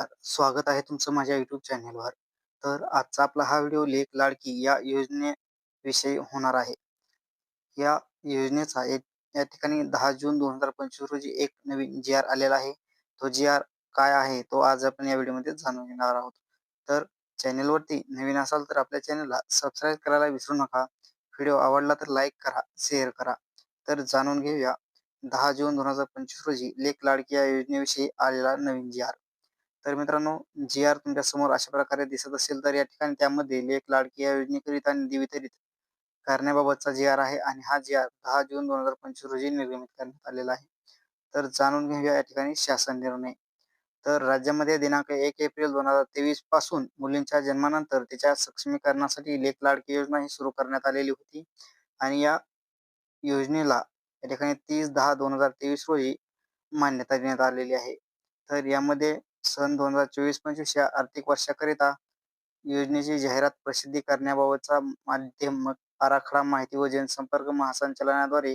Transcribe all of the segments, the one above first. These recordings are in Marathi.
नमस्कार. स्वागत आहे तुमचं माझ्या युट्यूब चॅनेलवर तर आजचा आपला हा व्हिडिओ लेख लाडकी या योजनेविषयी होणार आहे. या योजनेचा एक या ठिकाणी दहा जून दोन हजार पंचवीस रोजी एक नवीन जी आर आलेला आहे. तो जी आर काय आहे तो आज आपण या व्हिडिओमध्ये जाणून घेणार आहोत. तर चॅनेलवरती नवीन असाल तर आपल्या चॅनेलला सबस्क्राईब करायला विसरू नका. व्हिडिओ आवडला तर लाईक करा शेअर करा. तर जाणून घेऊया दहा जून दोन हजार पंचवीस रोजी लेख लाडकी या योजनेविषयी आलेला नवीन जी आर तर मित्रांनो जी आर तुमच्यासमोर अशा प्रकारे दिसत असेल तर या ठिकाणी त्यामध्ये लेख लाडकी या योजनेकरिता निधी वितरित करण्याबाबतचा जी आर आहे आणि हा जी आर दहा जून दोन हजार पंचवीस रोजी निर्गमित करण्यात आलेला आहे. तर जाणून घेऊया या ठिकाणी शासन निर्णय. तर राज्यामध्ये दिनांक एक एप्रिल दोन हजार तेवीसपासून मुलींच्या जन्मानंतर तिच्या सक्षमीकरणासाठी लेख लाडकी योजना ही सुरू करण्यात आलेली होती. आणि या योजनेला या ठिकाणी तीस दहा दोन हजार तेवीस रोजी मान्यता देण्यात आलेली आहे. तर यामध्ये सन दोन हजार चोवीस पंचवीस या आर्थिक वर्षाकरिता योजनेची जाहिरात प्रसिद्धी करण्याबाबतचा माध्यम आराखडा माहिती व जनसंपर्क महासंचालनाद्वारे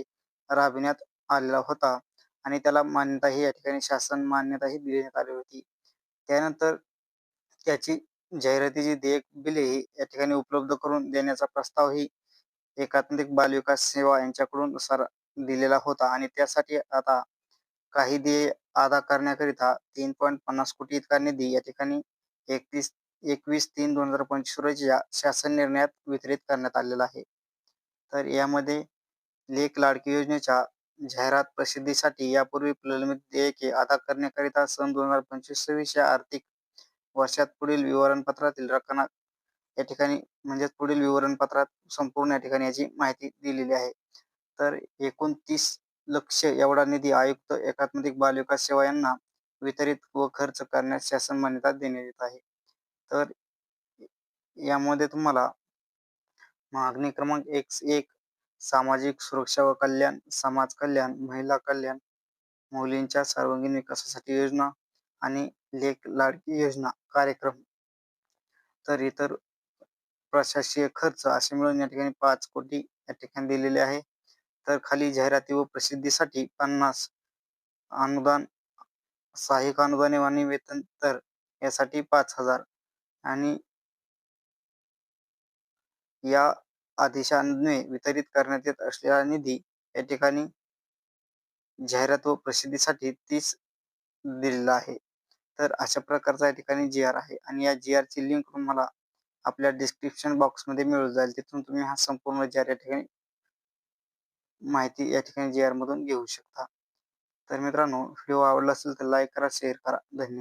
राबविण्यात आलेला होता आणि त्याला मान्यताही या ठिकाणी शासन मान्यताही देण्यात आली होती. त्यानंतर त्याची जाहिरातीची देयक बिले या ठिकाणी उपलब्ध करून देण्याचा प्रस्तावही एकात्मिक बालविकास सेवा यांच्याकडून सर दिलेला होता आणि त्यासाठी आता काही देय अदा करण्याकरिता तीन पॉईंट पन्नास कोटी इतका निधी या ठिकाणी एकतीस एकवीस तीन दोन हजार पंचवीस रोजीच्या शासन निर्णयात वितरित करण्यात आलेला आहे. तर यामध्ये लेख लाडकी योजनेच्या जाहिरात प्रसिद्धीसाठी यापूर्वी प्रलंबित देयके अदा करण्याकरिता सन दोन हजार पंचवीस सव्वीस या आर्थिक वर्षात पुढील विवरणपत्रातील रक्कम या ठिकाणी म्हणजेच पुढील विवरणपत्रात संपूर्ण या ठिकाणी याची माहिती दिलेली आहे. तर एकोणतीस लक्ष एवढा निधी आयुक्त एकात्मिक बालविकास सेवा यांना वितरित व खर्च करण्यास शासन मान्यता देण्यात येत आहे. तर यामध्ये तुम्हाला मागणी क्रमांक एक एक सामाजिक सुरक्षा व कल्याण समाज कल्याण महिला कल्याण मुलींच्या सर्वांगीण विकासासाठी योजना आणि लेख लाडकी योजना कार्यक्रम. तर इतर प्रशासकीय खर्च असे मिळून या ठिकाणी पाच कोटी या ठिकाणी दिलेले आहे. तर खाली जाहिराती व प्रसिद्धीसाठी पन्नास अनुदान सहाय्यक अनुदान आणि वेतन तर यासाठी पाच हजार. आणि या आदेशाने वितरित करण्यात येत असलेला निधी या ठिकाणी जाहिरात व प्रसिद्धीसाठी तीस दिलेला आहे. तर अशा प्रकारचा या ठिकाणी जी आर आहे आणि या जी आरची लिंक तुम्हाला आपल्या डिस्क्रिप्शन बॉक्समध्ये मिळून जाईल. तिथून तुम्ही हा संपूर्ण जी आर या ठिकाणी माहिती या ठिकाणी जी आर मधून घेऊ शकता. तर मित्रांनो व्हिडिओ आवडला असेल तर लाईक करा शेअर करा. धन्यवाद.